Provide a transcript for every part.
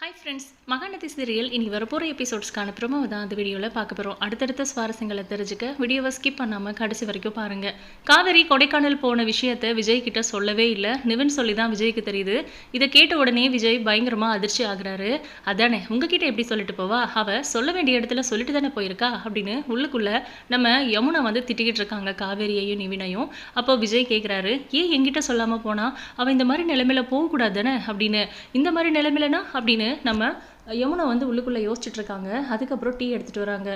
Hi friends Mahanadi serial இனி வரப்போகிற எபிசோட்ஸ்க்கான promo தான் அந்த வீடியோவில் பார்க்க போகிறோம் அடுத்தடுத்த சுவாரஸ்யங்களை தெரிஞ்சுக்க வீடியோவை ஸ்கிப் பண்ணாமல் கடைசி வரைக்கும் பாருங்கள் காவேரி கொடைக்கானல் போன விஷயத்தை விஜய் கிட்ட சொல்லவே இல்லை. நிவன் சொல்லி தான் விஜய்க்கு தெரியுது. இதை கேட்ட உடனே விஜய் பயங்கரமாக அதிர்ச்சி ஆகுறாரு. அதானே உங்ககிட்ட எப்படி சொல்லிட்டு போவா? அவ சொல்ல வேண்டிய இடத்துல சொல்லிட்டு தானே போயிருக்கா? அப்படின்னு உள்ளுக்குள்ளே நம்ம யமுனா வந்து திட்டிக்கிட்டு இருக்காங்க காவேரியையும் நிவினையும். அப்போ விஜய் கேட்குறாரு ஏன் எங்கிட்ட சொல்லாமல் போனால் அவள் இந்த மாதிரி நிலைமையில போகக்கூடாது தானே? அப்படின்னு. இந்த மாதிரி நிலைமையிலனா? அப்படின்னு நம்ம யமுனா வந்து உள்ளுக்குள்ளே யோசிச்சுட்டு இருக்காங்க அதுக்கப்புறம் டீ எடுத்துகிட்டு வராங்க.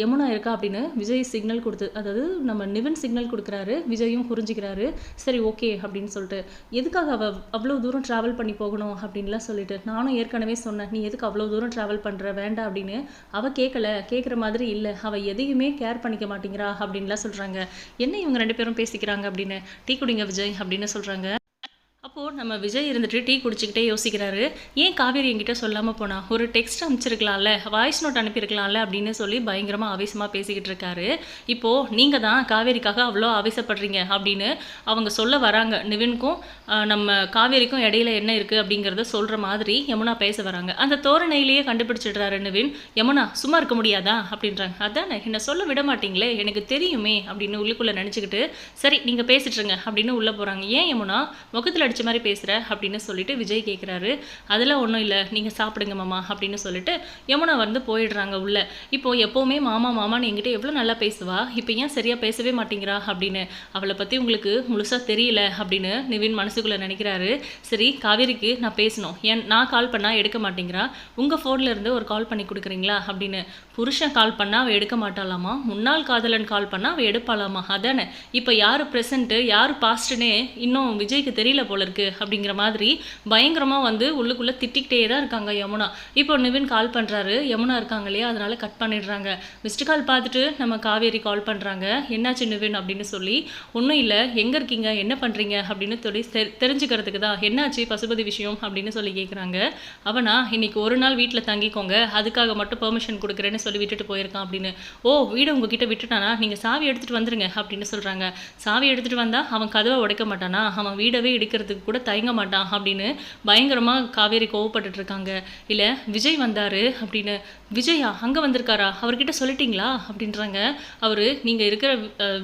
யமுனா இருக்கா அப்படின்னு விஜய் சிக்னல் கொடுத்து அதாவது நம்ம நிவன் சிக்னல் கொடுக்குறாரு விஜயும் புரிஞ்சுக்கிறாரு சரி ஓகே அப்படின்னு சொல்லிட்டு எதுக்காக அவள் அவ்வளோ தூரம் ட்ராவல் பண்ணி போகணும்? அப்படின்லாம் சொல்லிட்டு நானும் ஏற்கனவே சொன்னேன் நீ எதுக்கு அவ்வளோ தூரம் ட்ராவல் பண்ணுற வேண்டாம் அப்படின்னு அவள் கேட்கல கேட்குற மாதிரி இல்லை. அவள் எதையுமே கேர் பண்ணிக்க மாட்டேங்கிறா அப்படின்லாம் சொல்கிறாங்க என்ன இவங்க ரெண்டு பேரும் பேசிக்கிறாங்க அப்படின்னு? டீ குடிங்க விஜய் அப்படின்னு சொல்கிறாங்க அப்போது நம்ம விஜய் இருந்துட்டு டீ குடிச்சிக்கிட்டே யோசிக்கிறாரு. ஏன் காவேரி என்கிட்ட சொல்லாமல் போனா? ஒரு டெக்ஸ்ட் அனுப்பிச்சிருக்கலாம்ல வாய்ஸ் நோட் அனுப்பியிருக்கலாம்ல அப்படின்னு சொல்லி பயங்கரமாக ஆவேசமாக பேசிக்கிட்டு இருக்காரு. இப்போது நீங்கள் தான் காவேரிக்காக அவ்வளோ ஆவேசப்படுறீங்க அப்படின்னு அவங்க சொல்ல வராங்க. நிவின்க்கும் நம்ம காவேரிக்கும் இடையில என்ன இருக்குது அப்படிங்கிறத சொல்கிற மாதிரி யமுனா பேச வராங்க. அந்த தோரணையிலேயே கண்டுபிடிச்சிடுறாரு நிவின். யமுனா சும்மா இருக்க முடியாதா? அப்படின்றாங்க. அதானே என்னை சொல்ல விட மாட்டீங்களே எனக்கு தெரியுமே அப்படின்னு உள்ளுக்குள்ளே நினச்சிக்கிட்டு சரி நீங்கள் பேசிட்டுருங்க அப்படின்னு உள்ளே போகிறாங்க ஏன் யமுனா? முகத்தில் அடிச்ச மாதிரி பேசுகிற அப்படின்னு சொல்லிட்டு விஜய் கேட்குறாரு அதெல்லாம் ஒன்றும் இல்லை. நீங்கள் சாப்பிடுங்க மாமா அப்படின்னு சொல்லிட்டு யமுனா வந்து போயிடுறாங்க உள்ள. இப்போ எப்போவுமே மாமா மாமான்னு என்கிட்ட எவ்வளோ நல்லா பேசுவா? இப்போ ஏன் சரியாக பேசவே மாட்டேங்கிறா? அப்படின்னு. அவளை பற்றி உங்களுக்கு முழுசாக தெரியல அப்படின்னு நிவின் மனசுக்குள்ளே நினைக்கிறாரு. சரி காவேரிக்கு நான் பேசணும். ஏன் நான் கால் பண்ணால் எடுக்க மாட்டேங்கிறா? உங்கள் ஃபோன்ல இருந்து ஒரு கால் பண்ணி கொடுக்குறீங்களா? அப்படின்னு. புருஷன் கால் பண்ணால் அவள் எடுக்க மாட்டாளாமா? முன்னாள் காதலன் கால் பண்ணால் அவள் எடுப்பாளாமா? அதானே. இப்போ யார் ப்ரெசண்ட்டு யார் பாஸ்ட்டுனே இன்னும் விஜய்க்கு தெரியல போல இருக்கு அப்படிங்கிற மாதிரி பயங்கரமாக வந்து உள்ளுக்குள்ளே திட்டிக்கிட்டே தான் இருக்காங்க யமுனா. இப்போ நிவின் கால் பண்ணுறாரு யமுனா இருக்காங்க இல்லையா? அதனால கட் பண்ணிடுறாங்க. மிஸ்டு கால் பார்த்துட்டு நம்ம காவேரி கால் பண்ணுறாங்க என்னாச்சு நிவின் அப்படின்னு சொல்லி ஒன்றும் இல்லை. எங்கே இருக்கீங்க? என்ன பண்ணுறீங்க அப்படின்னு சொல்லி தெ- தெரிஞ்சுக்கிறதுக்கு தான். என்னாச்சு? பசுபதி விஷயம்? அப்படின்னு சொல்லி கேட்குறாங்க அவனா இன்னைக்கு ஒரு நாள் வீட்டில் தங்கிக்கோங்க. அதுக்காக மட்டும் பெர்மிஷன் கொடுக்குறேன்னு சொல்லி விட்டுட்டு போயிருக்கான் அப்படின்னு. ஓ வீடு உங்ககிட்ட விட்டுட்டானா? நீங்கள் சாவி எடுத்துகிட்டு வந்துருங்க அப்படின்னு சொல்கிறாங்க சாவி எடுத்துகிட்டு வந்தால் அவன் கதவை உடைக்க மாட்டானா? அவன் வீடவே இடிக்கிறதுக்கு கூட தயங்க மாட்டான் அப்படின்னு பயங்கரமாக காவேரி கோவப்பட்டுட்ருக்காங்க இல்லை விஜய் வந்தார் அப்படின்னு விஜயா அங்கே வந்திருக்காரா? அவர்கிட்ட சொல்லிட்டீங்களா? அப்படின்றாங்க. அவர் நீங்கள் இருக்கிற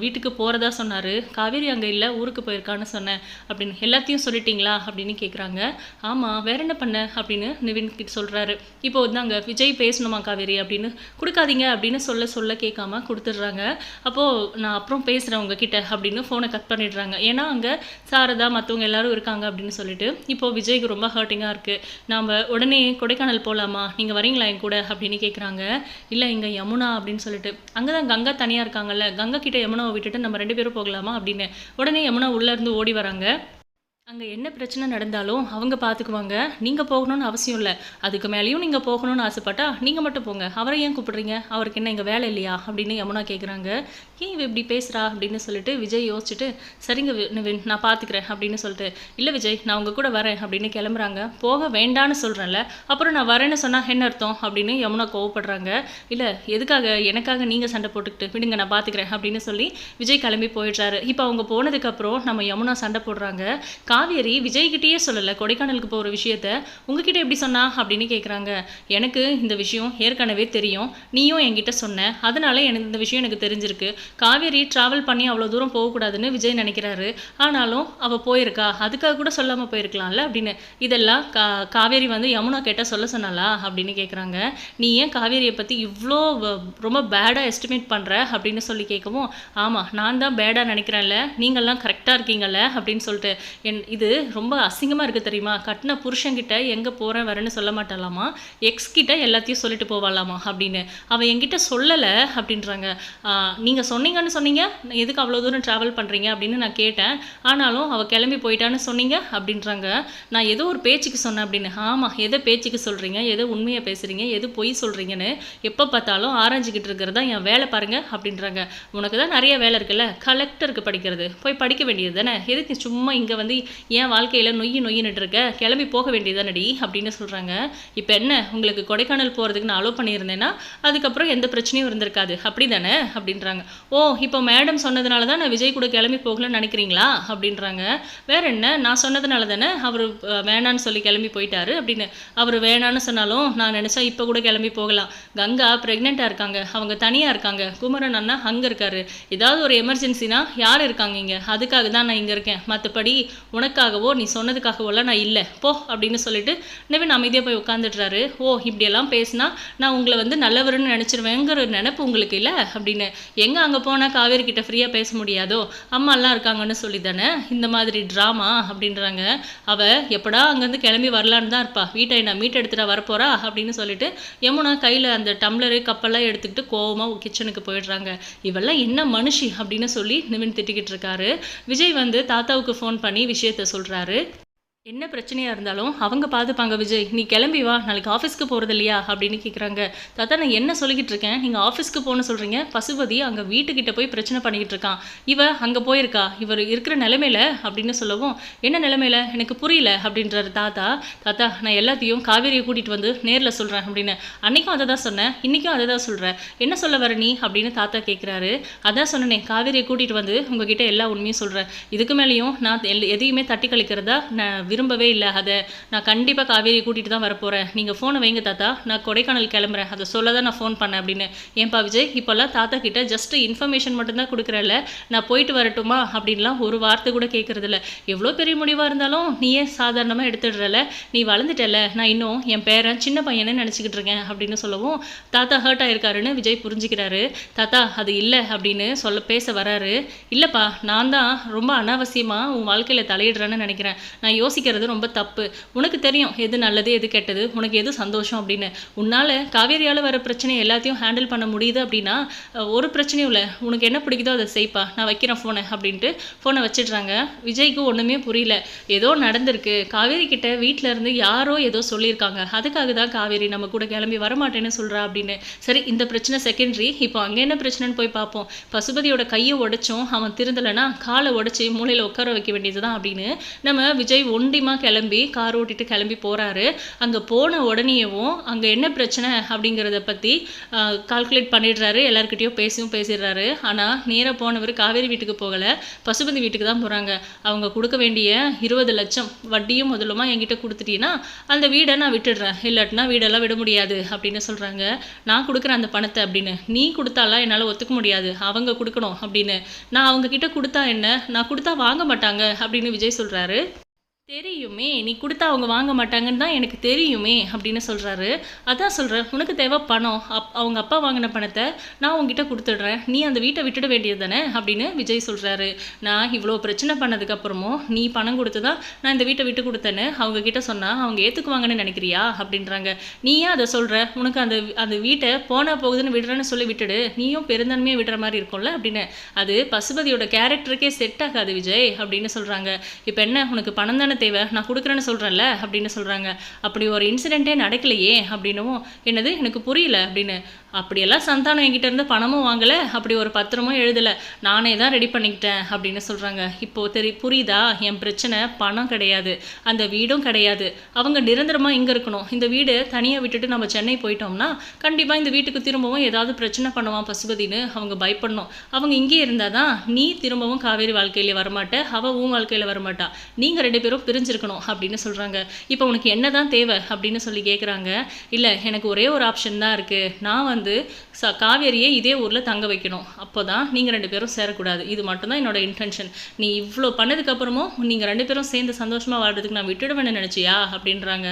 வீட்டுக்கு போகிறதா சொன்னார். காவேரி அங்கே இல்லை ஊருக்கு போயிருக்கான்னு சொன்னேன். அப்படின்னு எல்லாத்தையும் சொல்லிட்டீங்களா? அப்படின்னு கேட்குறாங்க ஆமாம் வேற என்ன பண்ண? அப்படின்னு நிவின் கிட்ட சொல்கிறாரு இப்போ வந்து அங்கே விஜய் பேசணுமா காவேரி? அப்படின்னு. கொடுக்காதீங்க அப்படின்னு சொல்ல சொல்ல கேட்காம கொடுத்துட்றாங்க. அப்போது நான் அப்புறம் பேசுகிறேன் உங்ககிட்ட அப்படின்னு ஃபோனை கட் பண்ணிடுறாங்க. ஏன்னா அங்கே சாரதா மற்றவங்க எல்லாரும் இருக்காங்க அப்படின்னு சொல்லிட்டு இப்போது விஜய்க்கு ரொம்ப ஹர்ட்டிங்காக இருக்குது நாம் உடனே கொடைக்கானல் போகலாமா நீங்கள் வரீங்களா என் கூட? அப்படின்னு கேட்குறாங்க இல்லை இங்கே யமுனா அப்படின்னு சொல்லிட்டு. அங்கே தான் கங்கா தனியாக இருக்காங்கல்ல. கங்கா கிட்ட யமுனாவை விட்டுட்டு நம்ம ரெண்டு பேரும் போகலாமா அப்படின்னு. உடனே யமுனா உள்ளேருந்து ஓடி வராங்க. அங்கே என்ன பிரச்சனை நடந்தாலும் அவங்க பார்த்துக்குவாங்க நீங்கள் போகணும்னு அவசியம் இல்லை. அதுக்கு மேலேயும் நீங்கள் போகணும்னு ஆசைப்பட்டா நீங்கள் மட்டும் போங்க. அவரை ஏன் கூப்பிடுறீங்க? அவருக்கு என்ன இங்கே வேலை இல்லையா? அப்படின்னு யமுனா கேட்குறாங்க ஏன் இவ இப்படி பேசுகிறா அப்படின்னு சொல்லிட்டு விஜய் யோசிச்சுட்டு சரிங்க வி- நிவின் நான் பார்த்துக்கிறேன் அப்படின்னு சொல்லிட்டு இல்லை விஜய் நான் உங்கள் கூட வரேன் அப்படின்னு கிளம்புறாங்க. போக வேண்டான்னு சொல்கிறேன்ல அப்புறம் நான் வரேன்னு சொன்னால் என்ன அர்த்தம்? அப்படின்னு யமுனா கோவப்படுறாங்க. இல்லை எதுக்காக? எனக்காக நீங்கள் சண்டை போட்டுக்கிட்டு விடுங்க நான் பார்த்துக்கிறேன் அப்படின்னு சொல்லி விஜய் கிளம்பி போயிடுறாரு. இப்போ அவங்க போனதுக்கப்புறம் நம்ம யமுனா சண்டை போடுறாங்க. காவேரி விஜய்கிட்டயே சொல்லலை. கொடைக்கானலுக்கு போகிற விஷயத்த உங்ககிட்ட எப்படி சொன்னா அப்படின்னு கேட்குறாங்க எனக்கு இந்த விஷயம் ஏற்கனவே தெரியும். நீயும் என்கிட்ட சொன்ன. அதனால எனக்கு இந்த விஷயம் எனக்கு தெரிஞ்சிருக்கு. காவேரி ட்ராவல் பண்ணி அவ்வளோ தூரம் போகக்கூடாதுன்னு விஜய் நினைக்கிறாரு. ஆனாலும் அவள் போயிருக்கா. அதுக்காக கூட சொல்லாமல் போயிருக்கலாம்ல அப்படின்னு. இதெல்லாம் கா காவேரி வந்து யமுனா கேட்டால் சொல்ல சொன்னாலா அப்படின்னு கேட்குறாங்க நீ ஏன் காவேரியை பற்றி இவ்வளோ வ- ரொம்ப பேடாக எஸ்டிமேட் பண்ணுற அப்படின்னு சொல்லி கேட்கவும் ஆமாம் நான் தான் பேடாக நினைக்கிறேன்ல. நீங்கள்லாம் கரெக்டாக இருக்கீங்கல்ல அப்படின்னு சொல்லிட்டு. என் இது ரொம்ப அசிங்கமாக இருக்குது தெரியுமா? கட்டின புருஷங்கிட்ட எங்கே போகிறேன் வரேன்னு சொல்ல மாட்டாளாமா? எக்ஸ் கிட்ட எல்லாத்தையும் சொல்லிட்டு போவாளாமா அப்படின்னு. அவள் என்கிட்ட சொல்லலை அப்படின்றாங்க. நீங்கள் சொன்னீங்கன்னு சொன்னீங்க. எதுக்கு அவ்வளோ தூரம் ட்ராவல் பண்ணுறீங்க அப்படின்னு நான் கேட்டேன். ஆனாலும் அவள் கிளம்பி போயிட்டான்னு சொன்னீங்க அப்படின்றாங்க. நான் ஏதோ ஒரு பேச்சுக்கு சொன்னேன் அப்படின்னு. ஆமாம் எதை பேச்சுக்கு சொல்கிறீங்க எதை உண்மையை பேசுகிறீங்க எது பொய் சொல்கிறீங்கன்னு எப்போ பார்த்தாலும் ஆராய்ஞ்சிக்கிட்டு இருக்கிறதா என் வேலை பாருங்கள் அப்படின்றாங்க. உனக்கு தான் நிறைய வேலை இருக்குல்ல? கலெக்டருக்கு படிக்கிறது. போய் படிக்க வேண்டியது தானே? எதுக்கு சும்மா இங்கே வந்து ஏன் வாழ்க்கையில் நொய்யி நொய்யின்னுட்டு இருக்க கிளம்பி போக வேண்டியதானடி அப்படின்னு சொல்கிறாங்க இப்போ என்ன? உங்களுக்கு கொடைக்கானல் போகிறதுக்கு நான் அலோவ் பண்ணியிருந்தேன்னா அதுக்கப்புறம் எந்த பிரச்சனையும் இருந்திருக்காது. அப்படி தானே அப்படின்றாங்க. ஓ இப்போ மேடம் சொன்னதுனால தான் நான் விஜய் கூட கிளம்பி போகலன்னு நினைக்கிறீங்களா? அப்படின்றாங்க. வேற என்ன? நான் சொன்னதுனால தானே அவர் வேணான்னு சொல்லி கிளம்பி போயிட்டாரு அப்படின்னு. அவர் வேணான்னு சொன்னாலும் நான் நினச்சா இப்போ கூட கிளம்பி போகலாம். கங்கா ப்ரெக்னெண்ட்டாக இருக்காங்க. அவங்க தனியாக இருக்காங்க. குமரன் அண்ணா அங்கே இருக்காரு. ஏதாவது ஒரு எமர்ஜென்சினா யார் இருக்காங்க இங்கே? அதுக்காக தான் நான் இங்கே இருக்கேன். மற்றபடி உனக்காகவோ நீ சொன்னதுக்காகவோலாம் நான் இல்லை. போ அப்படின்னு சொல்லிட்டு நிவின் அமைதியாக போய் உட்காந்துட்றாரு ஓ இப்படியெல்லாம் பேசினா நான் உங்களை வந்து நல்லவருன்னு நினச்சிருவேங்கிற நினப்பு உங்களுக்கு இல்லை? அப்படின்னு. எங்கே அங்கே போனால் காவேரி கிட்ட ஃப்ரீயாக பேச முடியாதோ? அம்மாலாம் இருக்காங்கன்னு சொல்லி தானே இந்த மாதிரி ட்ராமா அப்படின்றாங்க. அவள் எப்படா அங்கேருந்து கிளம்பி வரலான்னு தான் இருப்பா. வீட்டை நான் மீட் எடுத்துகிட்டு வரப்போறா? அப்படின்னு சொல்லிட்டு யமுனா கையில் அந்த டம்ளரு கப்பெல்லாம் எடுத்துக்கிட்டு கோவமாக கிச்சனுக்கு போயிடுறாங்க. இவெல்லாம் என்ன மனுஷி? அப்படின்னு சொல்லி நிவின் திட்டிக்கிட்டு இருக்காரு. விஜய் வந்து தாத்தாவுக்கு ஃபோன் பண்ணி விஷயத்த சொல்கிறாரு என்ன பிரச்சனையாக இருந்தாலும் அவங்க பார்த்துப்பாங்க விஜய். நீ கிளம்பி வா நாளைக்கு ஆஃபீஸ்க்கு போகிறது இல்லையா? அப்படின்னு கேட்குறாங்க தாத்தா நான் என்ன சொல்லிக்கிட்டு இருக்கேன்? நீங்கள் ஆஃபீஸ்க்கு போகணும்னு சொல்கிறீங்க பசுபதி அங்கே வீட்டுக்கிட்ட போய் பிரச்சனை பண்ணிக்கிட்டு இருக்கான். இவ அங்கே போயிருக்கா? இவர் இருக்கிற நிலமையில அப்படின்னு சொல்லவும் என்ன நிலமையில? எனக்கு புரியல அப்படின்றாரு தாத்தா. தாத்தா நான் எல்லாத்தையும் காவேரியை கூட்டிகிட்டு வந்து நேரில் சொல்கிறேன் அப்படின்னு. அன்னைக்கும் அதை தான் சொன்னேன். இன்றைக்கும் அதை தான் சொல்கிறேன் என்ன சொல்ல வர நீ? அப்படின்னு தாத்தா கேட்குறாரு அதான் சொன்னேனே காவேரியை கூட்டிகிட்டு வந்து உங்ககிட்ட எல்லா உண்மையும் சொல்கிறேன் இதுக்கு மேலேயும் நான் எல் எதையுமே தட்டி கழிக்கிறதா? நான் விரும்பவே இல்லை. அதை நான் கண்டிப்பாக காவேரியை கூட்டிகிட்டு தான் வரப்போகிறேன் நீங்கள் ஃபோனை வைங்க தாத்தா. நான் கொடைக்கானல் கிளம்புறேன். அதை சொல்ல தான் நான் ஃபோன் பண்ணேன் அப்படின்னு. ஏன்பா விஜய் இப்போல்லாம் தாத்தா கிட்ட ஜஸ்ட் இன்ஃபர்மேஷன் மட்டும்தான் கொடுக்குறேன்ல. நான் போயிட்டு வரட்டுமா? அப்படின்லாம் ஒரு வார்த்தை கூட கேட்குறதில்ல எவ்வளோ பெரிய முடிவாக இருந்தாலும் நீயே சாதாரணமாக எடுத்துடுறல. நீ வளர்ந்துட்டல. நான் இன்னும் என் பேரன் சின்ன பையனை நினச்சிக்கிட்டு இருக்கேன் அப்படின்னு சொல்லவும் தாத்தா ஹர்ட் ஆயிருக்காருன்னு விஜய் புரிஞ்சுக்கிறாரு. தாத்தா அது இல்லை அப்படின்னு சொல்ல பேச வராரு. இல்லைப்பா நான் தான் ரொம்ப அனாவசியமாக உன் வாழ்க்கையில் தலையிடுறேன்னு நினைக்கிறேன். நான் யோசிக்கிறது ரொம்ப தப்பு. உனக்கு தெரியும் எது நல்லது எது கெட்டது உனக்கு எது சந்தோஷம் அப்படின்னு. உன்னால் காவேரியால் வர பிரச்சனை எல்லாத்தையும் ஹேண்டில் பண்ண முடியுது அப்படின்னா ஒரு பிரச்சனையும் இல்லை. உனக்கு என்ன பிடிக்குதோ அதை செய்ப்பா. நான் வைக்கிறேன் ஃபோனை அப்படின்ட்டு ஃபோனை வச்சிடுறாங்க. விஜய்க்கு ஒன்றுமே புரியல. ஏதோ நடந்திருக்கு. காவேரி கிட்ட வீட்டில் இருந்து யாரோ ஏதோ சொல்லியிருக்காங்க. அதுக்காக தான் காவேரி நம்ம கூட கிளம்பி வரமாட்டேன்னு சொல்கிறா அப்படின்னு. சரி இந்த பிரச்சனை செகண்டரி இப்போ அங்கே என்ன பிரச்சனைன்னு போய் பார்ப்போம். பசுபதியோட கையை உடைச்சும் அவன் திருந்தலைன்னா காலை உடைச்சி மூலையில் உட்கார வைக்க வேண்டியது தான் அப்படின்னு நம்ம விஜய் ஒண்டிமா கிளம்பி கார் ஓட்டிட்டு கிளம்பி போகிறாரு அங்கே போன உடனேயவும் அங்கே என்ன பிரச்சனை அப்படிங்கிறத பற்றி கால்குலேட் பண்ணிடுறாரு. எல்லாருக்கிட்டையும் பேசியும் பேசிடுறாரு. ஆனால் நேராக போனவர் காவேரி வீட்டுக்கு போகலை. பசுபதி வீட்டுக்கு தான் போகிறாங்க அவங்க கொடுக்க வேண்டிய இருபது லட்சம் வட்டியும் முதலுமா என்கிட்ட கொடுத்துட்டீங்கன்னா அந்த வீடை நான் விட்டுடுறேன். இல்லாட்டினா வீடெல்லாம் விட முடியாது அப்படின்னு சொல்கிறாங்க நான் கொடுக்குற அந்த பணத்தை அப்படின்னு. நீ கொடுத்தாலாம் என்னால் ஒத்துக்க முடியாது. அவங்க கொடுக்கணும் அப்படின்னு. நான் அவங்க கிட்ட கொடுத்தா என்ன? நான் கொடுத்தா வாங்க மாட்டாங்க அப்படின்னு விஜய் சொல்கிறாரு தெரியுமே நீ கொடுத்தா அவங்க வாங்க மாட்டாங்கன்னு தான் எனக்கு தெரியுமே அப்படின்னு சொல்கிறாரு அதான் சொல்கிறேன் உனக்கு தேவை பணம். அப் அவங்க அப்பா வாங்கின பணத்தை நான் உங்ககிட்ட கொடுத்துடுறேன். நீ அந்த வீட்டை விட்டுட வேண்டியது தானே அப்படின்னு விஜய் சொல்கிறாரு நான் இவ்வளோ பிரச்சனை பண்ணதுக்கப்புறமும் நீ பணம் கொடுத்து தான் நான் இந்த வீட்டை விட்டு கொடுத்தேன்னு அவங்க கிட்டே சொன்னால் அவங்க ஏற்றுக்குவாங்கன்னு நினைக்கிறியா அப்படின்றாங்க. நீயே அதை சொல்கிற உனக்கு அந்த அந்த வீட்டை போனால் போகுதுன்னு விடுறேன்னு சொல்லி விட்டுடு. நீயும் பெருந்தன்மையாக விடுற மாதிரி இருக்கும்ல அப்படின்னு. அது பசுபதியோட கேரக்டருக்கே செட் ஆகாது விஜய் அப்படின்னு சொல்கிறாங்க இப்போ என்ன உனக்கு பணம் தானே தேவை? நான் கொடுக்குறேன்னு சொல்கிறேன்ல அப்படின்னு சொல்கிறாங்க அப்படி ஒரு இன்சிடெண்ட்டே நடக்கலையே அப்படின்னவும் என்னது? எனக்கு புரியல அப்படின்னு. அப்படியெல்லாம் சந்தானம் என்கிட்ட இருந்து பணமும் வாங்கலை அப்படி ஒரு பத்திரமும் எழுதலை. நானே தான் ரெடி பண்ணிக்கிட்டேன் அப்படின்னு சொல்கிறாங்க இப்போது தெரி புரியுதா? என் பிரச்சனை பணம் கிடையாது அந்த வீடும் கிடையாது. அவங்க நிரந்தரமாக இங்கே இருக்கணும். இந்த வீடு தனியாக விட்டுட்டு நம்ம சென்னை போயிட்டோம்னா கண்டிப்பாக இந்த வீட்டுக்கு திரும்பவும் ஏதாவது பிரச்சனை பண்ணுவான் பசுபதின்னு அவங்க பயப்படணும். அவங்க இங்கேயே இருந்தால் தான் நீ திரும்பவும் காவேரி வாழ்க்கையில் வரமாட்ட அவள் உன் வாழ்க்கையில் வரமாட்டா. நீங்கள் ரெண்டு பேரும் பிரிஞ்சிருக்கணும் அப்படின்னு சொல்கிறாங்க இப்போ உனக்கு என்ன தான் தேவை அப்படின்னு சொல்லி கேட்குறாங்க இல்லை எனக்கு ஒரே ஒரு ஆப்ஷன் தான் இருக்குது நான் வந்து ச காவேரியை இதே ஊரில் தங்க வைக்கணும். அப்போ தான் நீங்கள் ரெண்டு பேரும் சேரக்கூடாது. இது மட்டும்தான் என்னோட இன்டென்ஷன் நீ இவ்வளோ பண்ணதுக்கப்புறமும் நீங்கள் ரெண்டு பேரும் சேர்ந்து சந்தோஷமாக வாழ்றதுக்கு நான் விட்டுடுவேன்னு நினச்சியா? அப்படின்றாங்க.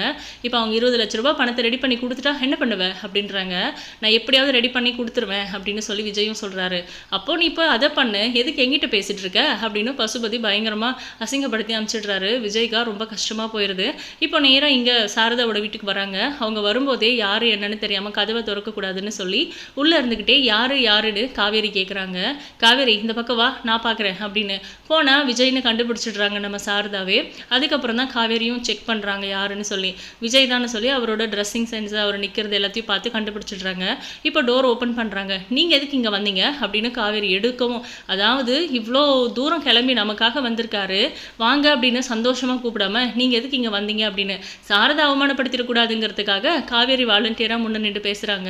இப்போ அவங்க இருபது லட்ச ரூபாய் பணத்தை ரெடி பண்ணி கொடுத்துட்டா என்ன பண்ணுவேன் அப்படின்றாங்க. நான் எப்படியாவது ரெடி பண்ணி கொடுத்துருவேன் அப்படின்னு சொல்லி விஜயும் சொல்கிறாரு அப்போ நீ இப்போ அதை பண்ணு. எதுக்கு எங்கிட்ட பேசிட்டு இருக்க? அப்படின்னு பசுபதி பயங்கரமாக அசிங்கப்படுத்தி அனுப்பிச்சிடுறாரு விஜய் விஜய்க்கா ரொம்ப கஷ்டமாக போயிடுது இப்போ நேராக இங்கே சாரதாவோட வீட்டுக்கு வராங்க. அவங்க வரும்போதே யார் என்னன்னு தெரியாமல் கதவை திறக்கக்கூடாதுன்னு சொல்லி உள்ளே இருந்துக்கிட்டே யார் யாருன்னு காவேரி கேட்குறாங்க காவேரி இந்த பக்கம் வா நான் பார்க்குறேன் அப்படின்னு. போனால் விஜய்னு கண்டுபிடிச்சிடுறாங்க நம்ம சாரதாவே. அதுக்கப்புறம் தான் காவேரியும் செக் பண்ணுறாங்க யாருன்னு சொல்லி. விஜய் தான் சொல்லி அவரோட ட்ரெஸ்ஸிங் சென்ஸ் அவர் நிற்கிறது எல்லாத்தையும் பார்த்து கண்டுபிடிச்சிடுறாங்க. இப்போ டோர் ஓப்பன் பண்ணுறாங்க நீங்கள் எதுக்கு இங்கே வந்தீங்க? அப்படின்னு காவேரி எடுக்கவும் அதாவது இவ்வளோ தூரம் கிளம்பி நமக்காக வந்திருக்காரு. வாங்க அப்படின்னு சந்தோஷமாக கூப்பிடாம நீங்கள் எதுக்கு இங்கே வந்தீங்க? அப்படின்னு சாரதா அவமானப்படுத்திடக்கூடாதுங்கிறதுக்காக காவேரி வாலண்டியராக முன்ன நின்று பேசுகிறாங்க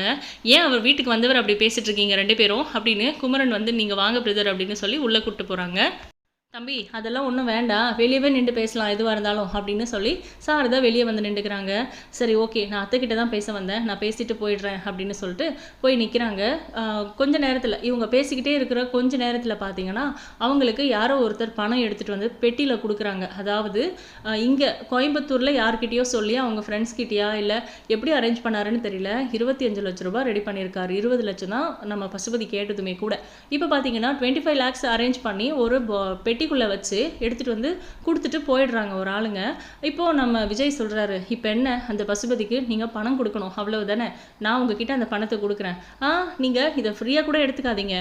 ஏன் அவர் வீட்டுக்கு வந்தவர் அப்படி பேசிட்டு இருக்கீங்க ரெண்டு பேரும்? அப்படின்னு குமரன் வந்து நீங்கள் வாங்க பிரதர் அப்படின்னு சொல்லி உள்ளே கூப்பிட்டு போகிறாங்க தம்பி அதெல்லாம் ஒன்றும் வேண்டாம். வெளியவே நின்று பேசலாம் எதுவாக இருந்தாலும் அப்படின்னு சொல்லி சாரதா வெளியே வந்து நின்றுக்கிறாங்க. சரி ஓகே. நான் அத்தைக்கிட்ட தான் பேச வந்தேன். நான் பேசிட்டு போயிடுறேன் அப்படின்னு சொல்லிட்டு போய் நிற்கிறாங்க கொஞ்ச நேரத்தில் இவங்க பேசிக்கிட்டே இருக்கிற கொஞ்ச நேரத்தில் பார்த்தீங்கன்னா அவங்களுக்கு யாரோ ஒருத்தர் பணம் எடுத்துகிட்டு வந்து பெட்டியில் கொடுக்குறாங்க. அதாவது இங்கே கோயம்புத்தூரில் யார்கிட்டயோ சொல்லி அவங்க ஃப்ரெண்ட்ஸ் கிட்டயா இல்லை எப்படி அரேஞ்ச் பண்ணாருன்னு தெரியல. இருபத்தி அஞ்சு லட்ச ரூபாய் ரெடி பண்ணியிருக்காரு. இருபது லட்சம் தான் நம்ம பசுபதி கேட்டதுமே கூட. இப்போ பார்த்தீங்கன்னா டுவெண்ட்டி ஃபைவ் லேக்ஸ் அரேஞ்ச் பண்ணி ஒரு பெட்டி பெட்டிக்குள்ளே வச்சு எடுத்துகிட்டு வந்து கொடுத்துட்டு போயிடுறாங்க ஒரு ஆளுங்க. இப்போது நம்ம விஜய் சொல்கிறாரு இப்போ என்ன? அந்த பசுபதிக்கு நீங்கள் பணம் கொடுக்கணும். அவ்வளவு தானே? நான் உங்ககிட்ட அந்த பணத்தை கொடுக்குறேன். ஆ நீங்கள் இதை ஃப்ரீயாக கூட எடுத்துக்காதீங்க.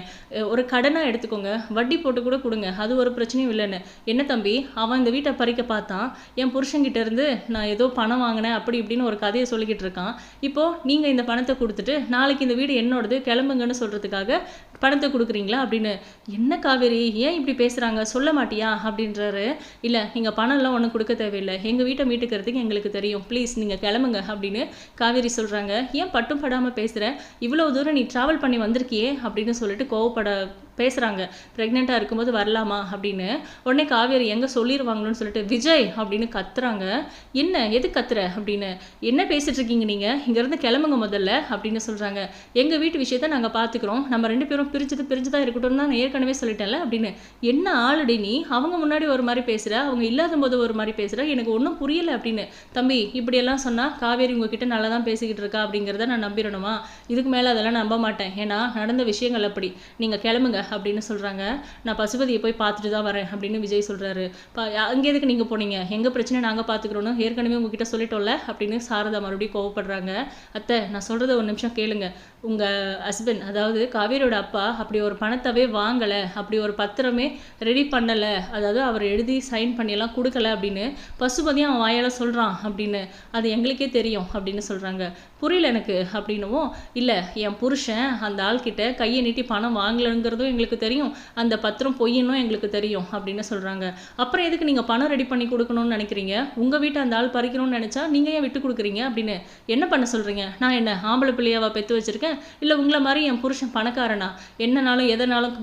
ஒரு கடனாக எடுத்துக்கோங்க. வட்டி போட்டு கூட கொடுங்க. அது ஒரு பிரச்சனையும் இல்லைன்னு. என்ன தம்பி? அவன் இந்த வீட்டை பறிக்க பார்த்தான். என் புருஷன்கிட்ட இருந்து நான் ஏதோ பணம் வாங்கினேன். அப்படி இப்படின்னு ஒரு கதையை சொல்லிக்கிட்டு இருக்கான். இப்போது நீங்கள் இந்த பணத்தை கொடுத்துட்டு நாளைக்கு இந்த வீடு என்னோடது. கிளம்புங்கன்னு சொல்கிறதுக்காக பணத்தை கொடுக்குறீங்களா அப்படின்னு என்ன காவேரி ஏன் இப்படி பேசுகிறாங்க சொல்ல மாட்டியா? அப்படின்றாரு. இல்லை நீங்கள் பணம்லாம் ஒன்றும் கொடுக்க தேவையில்லை. எங்கள் வீட்டை மீட்டுக்கிறதுக்கு எங்களுக்கு தெரியும். ப்ளீஸ் நீங்கள் கிளம்புங்க அப்படின்னு காவேரி சொல்கிறாங்க ஏன் பட்டும் படாமல் பேசுகிற இவ்வளோ தூரம் நீ ட்ராவல் பண்ணி வந்திருக்கியே அப்படின்னு சொல்லிட்டு கோவப்பட பேசுகிறாங்க ப்ரெக்னெண்ட்டாக இருக்கும்போது வரலாமா? அப்படின்னு. உடனே காவேரி எங்கே சொல்லிடுவாங்களோன்னு சொல்லிட்டு விஜய் அப்படின்னு கத்துறாங்க. என்ன? எது கத்துற? அப்படின்னு. என்ன பேசிட்டு இருக்கீங்க நீங்கள் இங்கேருந்து கிளம்புங்க முதல்ல அப்படின்னு சொல்கிறாங்க எங்கள் வீட்டு விஷயத்த நாங்கள் பார்த்துக்குறோம் நம்ம ரெண்டு பேரும் பிரிஞ்சது பிரிஞ்சு தான் இருக்கட்டும் தான் நான் ஏற்கனவே சொல்லிட்டேன்ல அப்படின்னு. என்ன ஆளுடி நீ? அவங்க முன்னாடி ஒரு மாதிரி பேசுகிற அவங்க இல்லாத போது ஒரு மாதிரி பேசுகிற எனக்கு ஒன்றும் புரியலை அப்படின்னு. தம்பி இப்படியெல்லாம் சொன்னால் காவேரி உங்ககிட்ட நல்லா தான் பேசிக்கிட்டு இருக்கா? அப்படிங்கிறத நான் நம்பிடணுமா? இதுக்கு மேலே அதெல்லாம் நம்ப மாட்டேன். ஏன்னா நடந்த விஷயங்கள் அப்படி. நீங்கள் கிளம்புங்க. அப்படின்னு சொல்கிறாங்க நான் பசுபதியை போய் பார்த்துட்டு தான் வரேன் அப்படின்னு விஜய் சொல்கிறாரு பா அங்கே எதுக்கு நீங்கள் போனீங்க? எங்கள் பிரச்சனை நாங்கள் பார்த்துக்கிறோன்னு ஏற்கனவே உங்ககிட்ட சொல்லிட்டோம்ல அப்படின்னு சாரதா மறுபடியும் கோவப்படுறாங்க. அத்தை நான் சொல்கிறத ஒரு நிமிஷம் கேளுங்க. உங்கள் ஹஸ்பண்ட் அதாவது காவேரியோட அப்பா அப்படி ஒரு பணத்தவே வாங்கலை அப்படி ஒரு பத்திரமே ரெடி பண்ணலை அதாவது அவர் எழுதி சைன் பண்ணியெல்லாம் கொடுக்கல அப்படின்னு பசுபதியும் அவன் வாயால் சொல்கிறான் அப்படின்னு. அது எங்களுக்கே தெரியும் அப்படின்னு சொல்கிறாங்க புரியல எனக்கு அப்படின்னவும் இல்லை என் புருஷன் அந்த ஆள்கிட்ட கையை நீட்டி பணம் வாங்கலைங்கிறதும் எங்களுக்கு தெரியும். அந்த பத்திரம் பொய்யணும் எங்களுக்கு தெரியும் அப்படின்னு சொல்கிறாங்க அப்புறம் எதுக்கு நீங்கள் பணம் ரெடி பண்ணி கொடுக்கணும்னு நினைக்கிறீங்க? உங்கள் வீட்டை அந்த ஆள் பறிக்கணும்னு நினச்சா நீங்கள் ஏன் விட்டு கொடுக்குறீங்க? அப்படின்னு. என்ன பண்ண சொல்கிறீங்க நான் என்ன ஆம்பளை பிள்ளையாவா பெற்று வச்சுருக்கேன்? இல்லை உங்களை மாதிரி என் புருஷன் பணக்காரனா? என்னனாலும் எதனாலும்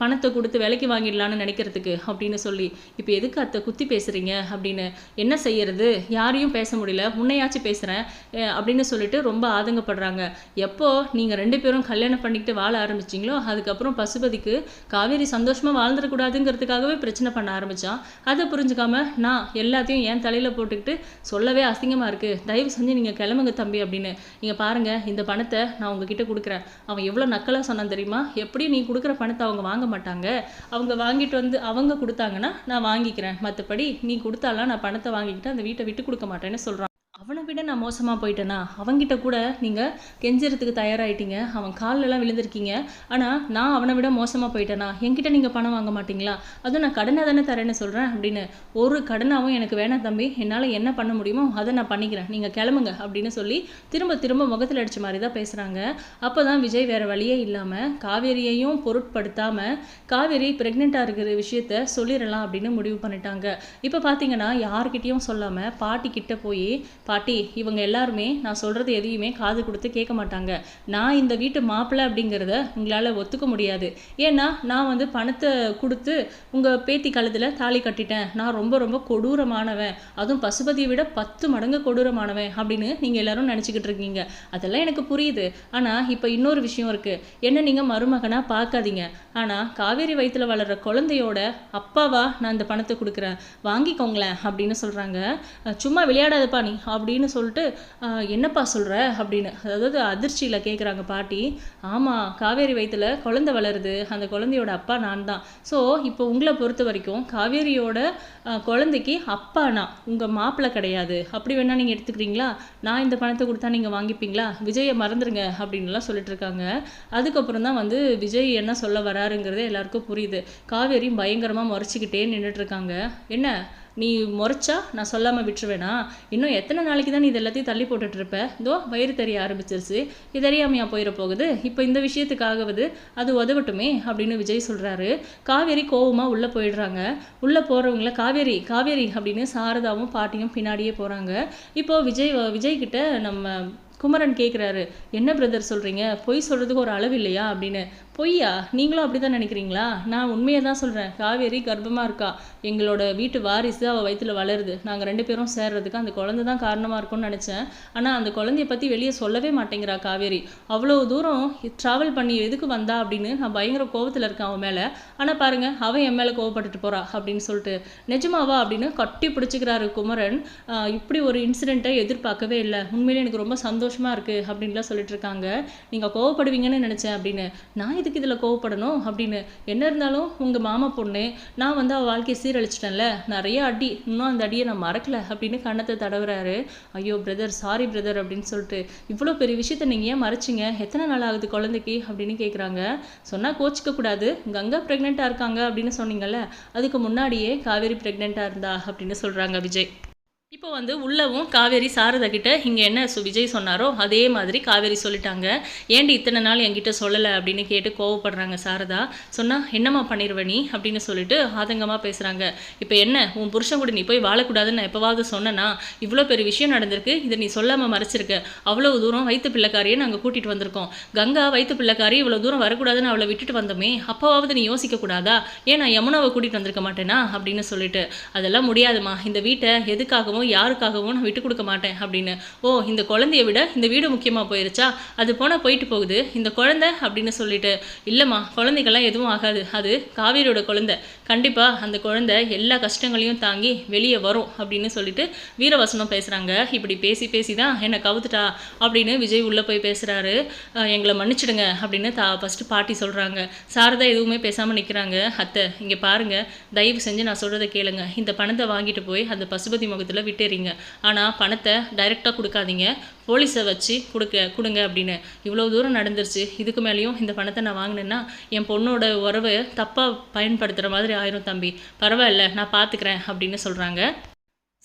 பணத்தை கொடுத்து விலைக்கு வாங்கிடலான்னு நினைக்கிறதுக்கு அப்படின்னு சொல்லி இப்போ எதுக்கு அத்தை குத்தி பேசுகிறீங்க அப்படின்னு என்ன செய்யறது? யாரையும் பேச முடியல. உன்னையாச்சும் பேசுகிறேன் அப்படின்னு சொல்லிட்டு ரொம்ப ஆதங்கப்படுறாங்க. எப்போ நீங்கள் ரெண்டு பேரும் கல்யாணம் பண்ணிக்கிட்டு வாழ ஆரம்பிச்சிங்களோ அதுக்கப்புறம் பசுபதிக்கு காவேரி சந்தோஷமாக வாழ்ந்துடக்கூடாதுங்கிறதுக்காகவே பிரச்சனை பண்ண ஆரம்பித்தான் அதை புரிஞ்சுக்காம நான் எல்லாத்தையும் என் தலையில் போட்டுக்கிட்டு சொல்லவே அசிங்கமாக இருக்குது தயவு செஞ்சு நீங்கள் கிளம்புங்க தம்பி அப்படின்னு நீங்கள் பாருங்கள் இந்த பணத்தை நான் உங்ககிட்ட கொடுக்குறேன். அவன் எவ்வளோ நக்கலாக சொன்னான் தெரியுமா? எப்படி நீ கொடுக்குற பணத்தை அவங்க வாங்க மாட்டாங்க. அவங்க வாங்கிட்டு வந்து அவங்க கொடுத்தாங்கன்னா நான் வாங்கிக்கிறேன். மற்றபடி நீ கொடுத்தாலாம் நான் பணத்தை வாங்கிக்கிட்டு அந்த வீட்டை விட்டு கொடுக்க மாட்டேன்னு சொல்கிறான் அவனை விட நான் மோசமாக போயிட்டேனா? அவங்கிட்ட கூட நீங்கள் கெஞ்சுறதுக்கு தயாராகிட்டீங்க அவன் காலிலலாம் விழுந்திருக்கீங்க. ஆனால் நான் அவனை விட மோசமாக போயிட்டேனா? என்கிட்ட நீங்கள் பணம் வாங்க மாட்டிங்களா? அதுவும் நான் கடனை தானே தரேன்னு சொல்கிறேன் அப்படின்னு ஒரு கடனாகவும் எனக்கு வேணாம் தம்பி. என்னால் என்ன பண்ண முடியுமோ அதை நான் பண்ணிக்கிறேன். நீங்கள் கிளம்புங்க அப்படின்னு சொல்லி திரும்ப திரும்ப முகத்தில் அடித்த மாதிரி தான் பேசுகிறாங்க அப்போ தான் விஜய் வேறு வழியே இல்லாமல் காவேரியையும் பொருட்படுத்தாமல் காவேரி ப்ரெக்னெண்ட்டாக இருக்கிற விஷயத்த சொல்லிடலாம் அப்படின்னு முடிவு பண்ணிட்டாங்க. இப்போ பார்த்தீங்கன்னா யார்கிட்டேயும் சொல்லாமல் பாட்டி கிட்ட போய் பாட்டி இவங்க எல்லாருமே நான் சொல்கிறது எதையுமே காது கொடுத்து கேட்க மாட்டாங்க. நான் இந்த வீட்டு மாப்பிள்ளை அப்படிங்கிறத உங்களால் ஒத்துக்க முடியாது. ஏன்னா நான் வந்து பணத்தை கொடுத்து உங்கள் பேத்தி கழுத்தில் தாலி கட்டிட்டேன். நான் ரொம்ப ரொம்ப கொடூரமானவன். அதுவும் பசுபதியை விட பத்து மடங்கு கொடூரமானவன் அப்படின்னு நீங்கள் எல்லாரும் நினச்சிக்கிட்டு இருக்கீங்க. அதெல்லாம் எனக்கு புரியுது. ஆனால் இப்போ இன்னொரு விஷயம் இருக்குது என்ன நீங்கள் மருமகனாக பார்க்காதீங்க. ஆனால் காவேரி வயிற்றில் வளர்கிற குழந்தையோட அப்பாவா நான் இந்த பணத்தை கொடுக்குறேன். வாங்கிக்கோங்களேன் அப்படின்னு சொல்கிறாங்க சும்மா விளையாடாதப்பா நீ அப்படின்னு சொல்லிட்டு என்னப்பா சொல்கிற அப்படின்னு. அதாவது அதிர்ச்சியில் கேட்குறாங்க பாட்டி. ஆமாம் காவேரி வயிற்றுல குழந்தை வளருது. அந்த குழந்தையோட அப்பா நான் தான் ஸோ இப்போ உங்களை பொறுத்த வரைக்கும் காவேரியோட குழந்தைக்கு அப்பா நான் உங்கள் மாப்பிள்ளை கிடையாது. அப்படி வேணால் நீங்கள் எடுத்துக்கிறீங்களா? நான் இந்த பணத்தை கொடுத்தா நீங்கள் வாங்கிப்பீங்களா? விஜயை மறந்துடுங்க அப்படின்லாம் சொல்லிட்டு இருக்காங்க அதுக்கப்புறம் தான் வந்து விஜய் என்ன சொல்ல வராருங்கிறது எல்லாருக்கும் புரியுது. காவேரி பயங்கரமாக முறைச்சிக்கிட்டே நின்றுட்டு இருக்காங்க. என்ன? நீ முறைச்சா நான் சொல்லாமல் விட்டுருவேனா? இன்னும் எத்தனை நாளைக்கு தான் நீ இது எல்லாத்தையும் தள்ளி போட்டுட்ருப்ப? இதோ வயிறு தெரிய ஆரம்பிச்சிருச்சு. இது தெரியாமையா போயிட போகுது. இப்போ இந்த விஷயத்துக்காகவது அது உதவட்டுமே அப்படின்னு விஜய் சொல்கிறாரு காவேரி கோவமாக உள்ளே போயிடுறாங்க. உள்ளே போகிறவங்கள காவேரி காவேரி அப்படின்னு சாரதாவும் பாட்டியும் பின்னாடியே போகிறாங்க இப்போது விஜய் விஜய்கிட்ட நம்ம குமரன் கேட்குறாரு என்ன பிரதர் சொல்கிறீங்க பொய் சொல்கிறதுக்கு ஒரு அளவு இல்லையா அப்படின்னு. பொய்யா? நீங்களும் அப்படி தான் நினைக்கிறீங்களா? நான் உண்மையை தான் சொல்கிறேன் காவேரி கர்ப்பமாக இருக்கா? எங்களோட வீட்டு வாரிசு அவள் வயிற்றுல வளருது. நாங்கள் ரெண்டு பேரும் சேர்றதுக்கு அந்த குழந்தை தான் காரணமாக இருக்கும்னு நினச்சேன். ஆனால் அந்த குழந்தைய பற்றி வெளியே சொல்லவே மாட்டேங்கிறா காவேரி. அவ்வளோ தூரம் ட்ராவல் பண்ணி எதுக்கு வந்தா அப்படின்னு நான் பயங்கர கோவத்தில் இருக்கேன் அவன் மேலே. ஆனால் பாருங்கள் அவன் என் மேலே கோவப்பட்டுட்டு போகிறா அப்படின்னு சொல்லிட்டு. நிஜமாவா அப்படின்னு கட்டி பிடிச்சிக்கிறாரு குமரன். இப்படி ஒரு இன்சிடெண்ட்டை எதிர்பார்க்கவே இல்லை. உண்மையிலே எனக்கு ரொம்ப சந்தோஷமாக இருக்குது அப்படின்லாம் சொல்லிட்டு இருக்காங்க. நீங்கள் கோவப்படுவீங்கன்னு நினச்சேன் அப்படின்னு. நான் எதுக்கு இதில் கோவப்படணும்? அப்படின்னு. என்ன இருந்தாலும் உங்கள் மாமா பொண்ணு நான் வந்து அவள் வாழ்க்கையை சீரழிச்சிட்டேன்ல நிறைய அடி இன்னும் அந்த அடியை நான் மறக்கல அப்படின்னு கண்ணத்தை தடவுறாரு. ஐயோ பிரதர் சாரி பிரதர் அப்படின்னு சொல்லிட்டு. இவ்வளோ பெரிய விஷயத்த நீங்கள் ஏன் மறைச்சிங்க? எத்தனை நாள் ஆகுது குழந்தைக்கு? அப்படின்னு கேட்குறாங்க சொன்னால் கோச்சிக்க கூடாது. கங்கா ப்ரெக்னெண்ட்டாக இருக்காங்க அப்படின்னு சொன்னீங்கல்ல அதுக்கு முன்னாடியே காவேரி ப்ரெக்னெண்ட்டாக இருந்தா அப்படின்னு சொல்கிறாங்க விஜய். இப்போ வந்து உள்ளவும் காவேரி சாரதா கிட்ட இங்கே என்ன விஜய் சொன்னாரோ அதே மாதிரி காவேரி சொல்லிட்டாங்க. ஏண்டி இத்தனை நாள் என்கிட்ட சொல்லலை அப்படின்னு கேட்டு கோவப்படுறாங்க சாரதா. சொன்னால் என்னம்மா பண்ணிடுவ நீ? அப்படின்னு சொல்லிட்டு ஆதங்கமாக பேசுகிறாங்க இப்போ என்ன? உன் புருஷன் கூட நீ போய் வாழக்கூடாதுன்னு நான் எப்போவாவது சொன்னேன்னா இவ்வளோ பெரிய விஷயம் நடந்திருக்கு. இதை நீ சொல்லாமல் மறைச்சிருக்க. அவ்வளோ தூரம் வயிற்று பிள்ளைக்காரியை நாங்கள் கூட்டிகிட்டு வந்திருக்கோம். கங்கா வயிற்று பிள்ளைக்காரி இவ்வளோ தூரம் வரக்கூடாதுன்னு அவளை விட்டுட்டு வந்தோமே. அப்போவாவது நீ யோசிக்க கூடாதா? ஏன் நான் யமுனாவை கூட்டிகிட்டு வந்திருக்க மாட்டேனா? அப்படின்னு சொல்லிட்டு. அதெல்லாம் முடியாதுமா இந்த வீட்டை எதுக்காகவும் யாருக்காகவும் நான் விட்டு கொடுக்க மாட்டேன் அப்படின்னு. ஓ இந்த குழந்தைய விட இந்த வீடு முக்கியமாக போயிருச்சா? அது போனால் போயிட்டு போகுது. இந்த குழந்தை அப்படின்னு சொல்லிட்டு. இல்லைம்மா குழந்தைக்கெல்லாம் எதுவும் ஆகாது. அது காவேரியோட குழந்தை. கண்டிப்பாக அந்த குழந்தை எல்லா கஷ்டங்களையும் தாங்கி வெளியே வரும் அப்படின்னு சொல்லிட்டு வீரவசனம் பேசுகிறாங்க இப்படி பேசி பேசி தான் என்னை கவுத்துட்டா அப்படின்னு விஜய் உள்ளே போய் பேசுகிறாரு எங்களை மன்னிச்சிடுங்க அப்படின்னு தா ஃபஸ்ட்டு பாட்டி சொல்கிறாங்க சாரதா எதுவுமே பேசாமல் நிற்கிறாங்க அத்தை இங்கே பாருங்க. தயவு செஞ்சு நான் சொல்கிறத கேளுங்க. இந்த பணத்தை வாங்கிட்டு போய் அந்த பசுபதி முகத்தில் விட்டுறீங்க. ஆனால் பணத்தை டைரெக்டாக கொடுக்காதீங்க. போலீஸை வச்சு கொடுக்க கொடுங்க அப்படின்னு. இவ்வளோ தூரம் நடந்துருச்சு. இதுக்கு மேலேயும் இந்த பணத்தை நான் வாங்கினேன்னா என் பொண்ணோட உறவு தப்பாக பயன்படுத்துகிற மாதிரி ஆயிரும் தம்பி. பரவாயில்ல நான் பார்த்துக்கிறேன் அப்படின்னு சொல்கிறாங்க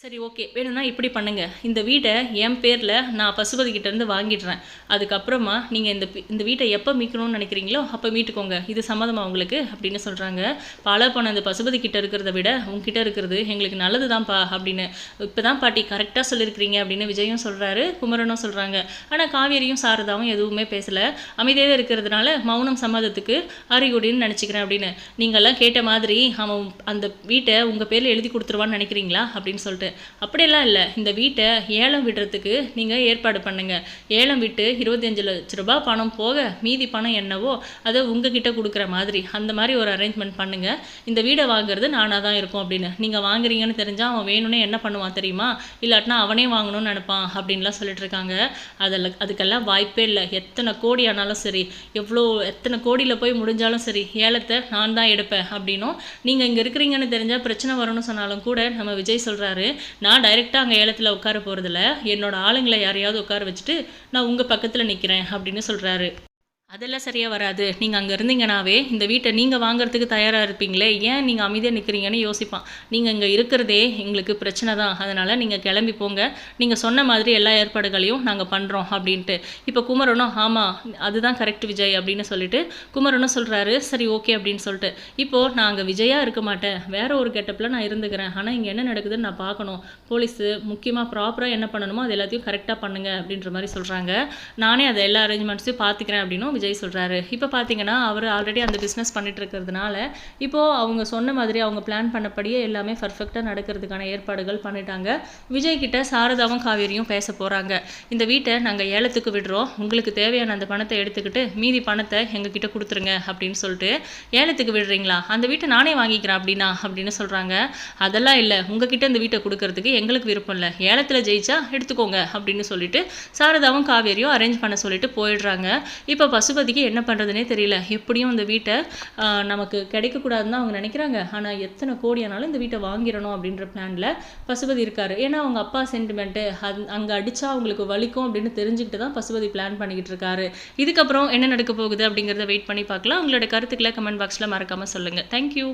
சரி ஓகே. வேணும்னா இப்படி பண்ணுங்கள் இந்த வீட்டை என் பேரில் நான் பசுபதி வாங்கிடுறேன். அதுக்கப்புறமா நீங்கள் இந்த இந்த வீட்டை எப்போ மீட்கணும்னு நினைக்கிறீங்களோ அப்போ மீட்டுக்கோங்க. இது சம்மதமா உங்களுக்கு? அப்படின்னு சொல்கிறாங்க பல பணம் இந்த பசுபதிக்கிட்ட இருக்கிறத விட உங்ககிட்ட இருக்கிறது எங்களுக்கு நல்லது தான்ப்பா அப்படின்னு. இப்போ தான் பாட்டி கரெக்டாக சொல்லியிருக்கிறீங்க அப்படின்னு விஜயும் சொல்கிறாரு குமரனும் சொல்கிறாங்க ஆனால் காவேரியும் சாரதாவும் எதுவுமே பேசலை. அமைதியாக இருக்கிறதுனால மௌனம் சம்மதத்துக்கு அறிகுடின்னு நினச்சிக்கிறேன் அப்படின்னு. நீங்கள்லாம் கேட்ட மாதிரி அவன் அந்த வீட்டை உங்கள் பேரில் எழுதி கொடுத்துருவான்னு நினைக்கிறீங்களா? அப்படின்னு சொல்லிட்டு அப்படியெல்லாம் இல்லை. இந்த வீட்டை ஏலம் விடுறதுக்கு நீங்கள் ஏற்பாடு பண்ணுங்கள் ஏலம் விட்டு இருபத்தஞ்சு லட்ச ரூபாய் பணம் போக மீதி பணம் என்னவோ அதை உங்ககிட்ட கொடுக்குற மாதிரி அந்த மாதிரி ஒரு அரேஞ்ச்மெண்ட் பண்ணுங்கள் இந்த வீடை வாங்குறது நானாக தான் இருக்கும் அப்படின்னு. நீங்கள் வாங்குறீங்கன்னு தெரிஞ்சால் அவன் வேணும்னே என்ன பண்ணுவான் தெரியுமா? இல்லாட்டினா அவனே வாங்கணும்னு நினைப்பான் அப்படின்லாம் சொல்லிட்டு இருக்காங்க. அதில் அதுக்கெல்லாம் வாய்ப்பே இல்லை. எத்தனை கோடி ஆனாலும் சரி எவ்வளோ எத்தனை கோடியில் போய் முடிஞ்சாலும் சரி ஏலத்தை நான் தான் எடுப்பேன் அப்படின்னும். நீங்கள் இங்கே இருக்கிறீங்கன்னு தெரிஞ்சால் பிரச்சனை வரும்னு சொன்னாலும் கூட நம்ம விஜய் சொல்கிறாரு நான் டைரெக்டாக அங்கே ஏலத்தில் உட்கார போகிறதில்ல என்னோட ஆளுங்களை யாரையாவது உட்கார வச்சுட்டு நான் உங்கள் பக்கத்தில் நிற்கிறேன் அப்படின்னு சொல்கிறாரு அதெல்லாம் சரியாக வராது. நீங்கள் அங்கே இருந்தீங்கனாவே இந்த வீட்டை நீங்கள் வாங்குறதுக்கு தயாராக இருப்பீங்களே? ஏன் நீங்கள் அமைதியாக நிற்கிறீங்கன்னு யோசிப்பான். நீங்கள் இங்கே இருக்கிறதே எங்களுக்கு பிரச்சனை தான். அதனால் நீங்கள் கிளம்பி போங்க. நீங்கள் சொன்ன மாதிரி எல்லா ஏற்பாடுகளையும் நாங்கள் பண்ணுறோம் அப்படின்ட்டு. இப்போ குமரனும் ஆமாம் அதுதான் கரெக்ட் விஜய் அப்படின்னு சொல்லிட்டு குமரனும் சொல்கிறாரு சரி ஓகே அப்படின்னு சொல்லிட்டு. இப்போது நான் அங்கே விஜயாக இருக்க மாட்டேன். வேற ஒரு கெட்டப்பில் நான் இருந்துக்கிறேன். ஆனால் இங்கே என்ன நடக்குதுன்னு நான் பார்க்கணும். போலீஸு முக்கியமாக ப்ராப்பராக என்ன பண்ணணுமோ அது எல்லாத்தையும் கரெக்டாக பண்ணுங்க அப்படின்ற மாதிரி சொல்கிறாங்க நானே அதை எல்லா அரேஞ்ச்மெண்ட்ஸையும் பார்த்துக்கிறேன் அப்படின்னும் விஜய் சொல்கிறாரு இப்போ பார்த்தீங்கன்னா அவர் ஆல்ரெடி அந்த பிஸ்னஸ் பண்ணிட்டு இருக்கிறதுனால இப்போது அவங்க சொன்ன மாதிரி அவங்க பிளான் பண்ணபடியே எல்லாமே பர்ஃபெக்டாக நடக்கிறதுக்கான ஏற்பாடுகள் பண்ணிட்டாங்க. விஜய் கிட்ட சாரதாவும் காவேரியும் பேச போகிறாங்க இந்த வீட்டை நாங்கள் ஏலத்துக்கு விடுறோம். உங்களுக்கு தேவையான அந்த பணத்தை எடுத்துக்கிட்டு மீதி பணத்தை எங்ககிட்ட கொடுத்துருங்க அப்படின்னு சொல்லிட்டு ஏலத்துக்கு விடுறீங்களா? அந்த வீட்டை நானே வாங்கிக்கிறேன் அப்படின்னா அப்படின்னு சொல்கிறாங்க அதெல்லாம் இல்லை. உங்ககிட்ட இந்த வீட்டை கொடுக்கறதுக்கு எங்களுக்கு விருப்பம் இல்லை. ஏலத்தில் ஜெயிச்சா எடுத்துக்கோங்க அப்படின்னு சொல்லிட்டு சாரதாவும் காவேரியும் அரேஞ்ச் பண்ண சொல்லிட்டு போயிடுறாங்க. இப்போ பசுபதிக்கு என்ன பண்ணுறதுனே தெரியல. எப்படியும் இந்த வீட்டை நமக்கு கிடைக்கக்கூடாதுன்னு அவங்க நினைக்கிறாங்க. ஆனால் எத்தனை கோடி ஆனாலும் இந்த வீட்டை வாங்கிடணும் அப்படின்ற பிளானில் பசுபதி இருக்கார். ஏன்னா அவங்க அப்பா சென்டிமெண்ட்டு அந் அங்கே அடித்தா அவங்களுக்கு வலிக்கும் அப்படின்னு தெரிஞ்சுக்கிட்டு தான் பசுபதி பிளான் பண்ணிக்கிட்டு இருக்காரு. இதுக்கப்புறம் என்ன நடக்க போகுது அப்படிங்கிறத வெயிட் பண்ணி பார்க்கலாம். உங்களோட கருத்துக்களை கமெண்ட் பாக்ஸில் மறக்காமல் சொல்லுங்கள் தேங்க்யூ